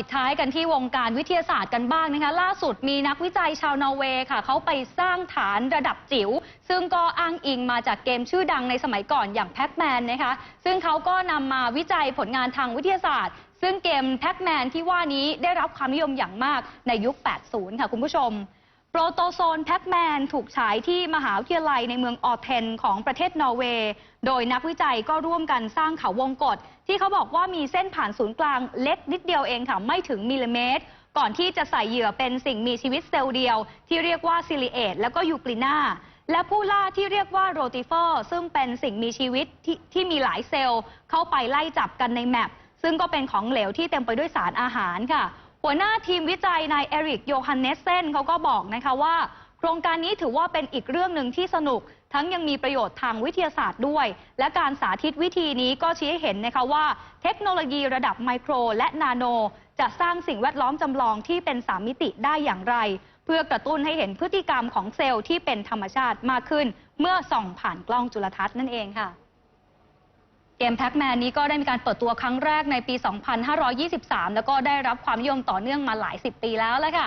ปิดท้ายกันที่วงการวิทยาศาสตร์กันบ้างนะคะ ล่าสุดมีนักวิจัยชาวนอร์เวย์ค่ะเขาไปสร้างฐานระดับจิ๋ว ซึ่งก็อ้างอิงมาจากเกมชื่อดังในสมัยก่อนอย่างแพ็กแมนนะคะ ซึ่งเขาก็นำมาวิจัยผลงานทางวิทยาศาสตร์ ซึ่งเกมแพ็กแมนที่ว่านี้ได้รับความนิยมอย่างมากในยุค 80 ค่ะคุณผู้ชม โปรโตโซนแพ็กแมนถูกฉายที่มหาวิทยาลัยในเมืองออเทนของประเทศนอร์เวย์ โดยนักวิจัยก็ร่วมกันสร้างเขาวงกฏที่เขาบอกว่ามีเส้นผ่านศูนย์กลางเล็กนิดเดียวเองค่ะ ไม่ถึงมิลลิเมตร ก่อนที่จะใส่เหยื่อเป็นสิ่งมีชีวิตเซลล์เดียว ที่เรียกว่าซิลิเอตแล้วก็ยูกลินาและผู้ล่าที่เรียกว่าโรติเฟอร์ซึ่งเป็นสิ่งมีชีวิตที่ที่มีหลายเซลล์ เข้าไปไล่จับกันในแมปซึ่งก็เป็นของเหลวที่เต็มไปด้วยสารอาหารค่ะ หัวหน้าทีมวิจัยนายเอริกโยฮันเนสเซนเขาก็บอกนะคะว่า โครงการนี้ถือว่าเป็นอีกเรื่องหนึ่งที่สนุก ทั้งยังมีประโยชน์ทางวิทยาศาสตร์ด้วย และการสาธิตวิธีนี้ก็ชี้ให้เห็นนะคะว่า เทคโนโลยีระดับไมโครและนาโน จะสร้างสิ่งแวดล้อมจำลองที่เป็นสามมิติได้อย่างไร เพื่อกระตุ้นให้เห็นพฤติกรรมของเซลล์ที่เป็นธรรมชาติมากขึ้น เมื่อส่องผ่านกล้องจุลทรรศน์นั่นเองค่ะ มแพ็กแมนนี้ก็ได้มีการเปิดตัวครั้งแรกในปี 2523 แล้วก็ได้รับความนิยมต่อเนื่องมาหลายสิบปีแล้วแล้วค่ะ